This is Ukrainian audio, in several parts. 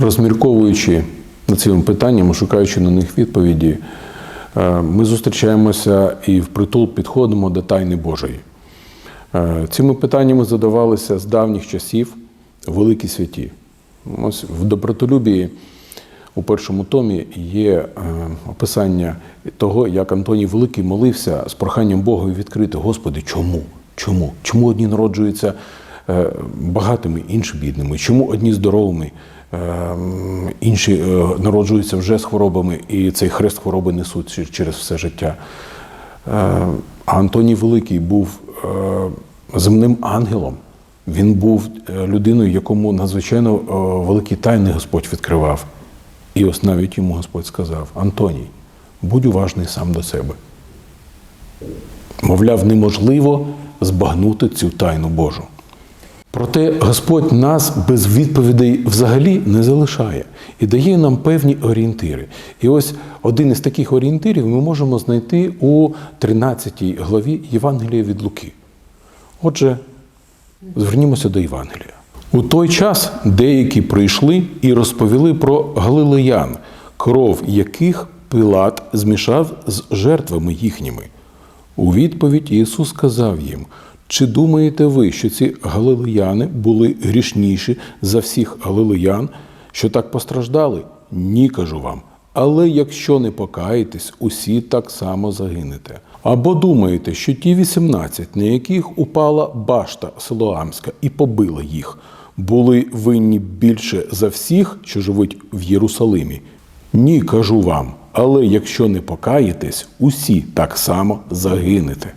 Розмірковуючи над цими питаннями, шукаючи на них відповіді, е, ми зустрічаємося і впритул підходимо до тайни Божої. Е, Цими питаннями задавалися з давніх часів великі святі. Ось в добротолюбії у першому томі є е, описання того, як Антоній Великий молився з проханням Бога відкрити: Господи, чому? Чому? Чому одні народжуються багатими, інші бідними? Чому одні здоровими, інші е, народжуються вже з хворобами, і цей хрест хвороби несуть через все життя? Е, А Антоній Великий був е, земним ангелом. Він був е, людиною, якому надзвичайно великі тайни Господь відкривав. І ось навіть йому Господь сказав: Антоній, будь уважний сам до себе. Мовляв, неможливо збагнути цю тайну Божу. Проте Господь нас без відповідей взагалі не залишає і дає нам певні орієнтири. І ось один із таких орієнтирів ми можемо знайти у 13 главі Євангелія від Луки. Отже, звернімося до Євангелія. У той час деякі прийшли і розповіли про галилеян, кров яких Пилат змішав з жертвами їхніми. У відповідь Ісус сказав їм: Чи думаєте ви, що ці галилеяни були грішніші за всіх галилеян, що так постраждали? Ні, кажу вам. Але якщо не покаєтесь, усі так само загинете. Або думаєте, що ті 18, на яких упала башта Силоамська і побила їх, були винні більше за всіх, що живуть в Єрусалимі? Ні, кажу вам. Але якщо не покаєтесь, усі так само загинете.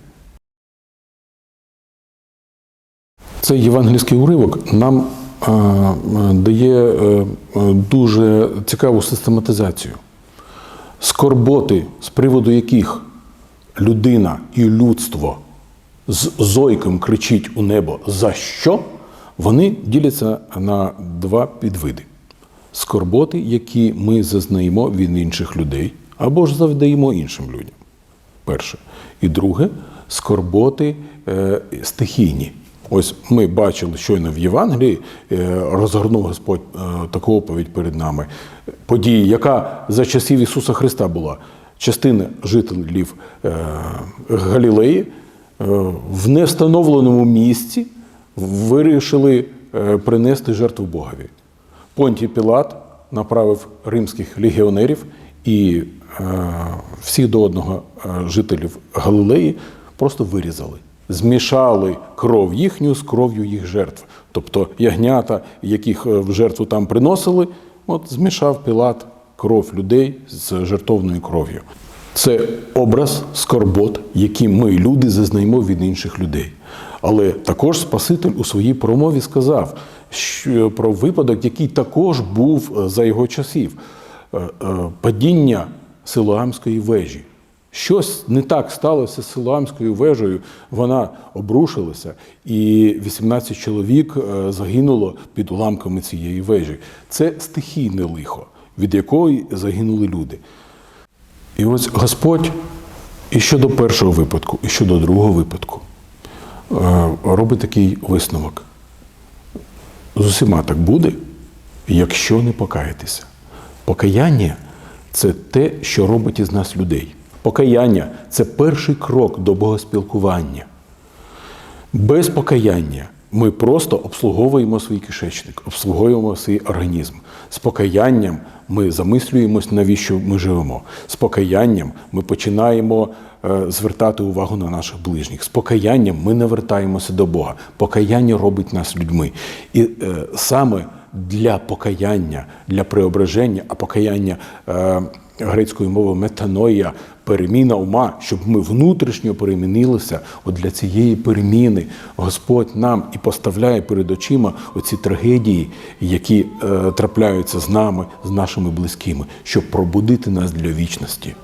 Цей євангельський уривок нам дає е, е, дуже цікаву систематизацію. Скорботи, з приводу яких людина і людство з зойком кричить у небо за що, вони діляться на два підвиди. Скорботи, які ми зазнаємо від інших людей, або ж завдаємо іншим людям. Перше. І друге скорботи е, стихійні. Ось ми бачили щойно в Євангелії, е, розгорнув Господь е, таку оповідь перед нами. Події, яка за часів Ісуса Христа була. Частина жителів е, Галілеї в невстановленому місці вирішили принести жертву Богові. Понтій Пілат направив римських легіонерів і всіх до одного жителів Галилеї просто вирізали, змішали кров їхню з кров'ю їх жертв. Тобто ягнята, яких е, в жертву там приносили, от змішав Пілат кров людей з жертовною кров'ю. Це образ скорбот, які ми, люди, зазнаємо від інших людей. Але також Спаситель у своїй промові сказав що про випадок, який також був е, за його часів Е, е, падіння Силуамської вежі. Щось не так сталося з Силуамською вежею, вона обрушилася, і 18 чоловік е, загинуло під уламками цієї вежі. Це стихійне лихо, від якої загинули люди. І ось Господь і щодо першого випадку, і щодо другого випадку е, робить такий висновок. З усіма так буде, якщо не покаєтеся. Покаяння це те, що робить із нас людей. Покаяння це перший крок до богоспілкування. Без покаяння ми просто обслуговуємо свій кишечник, обслуговуємо свій організм. З покаянням ми замислюємось, навіщо ми живемо. З покаянням ми починаємо е, звертати увагу на наших ближніх. З покаянням ми не вертаємося до Бога. Покаяння робить нас людьми. І е, саме для покаяння, для преображення, а покаяння е, грецькою мовою метаноя, переміна ума, щоб ми внутрішньо перемінилися. От для цієї переміни Господь нам і поставляє перед очима оці трагедії, які е, трапляються з нами, з нашими близькими, щоб пробудити нас для вічності.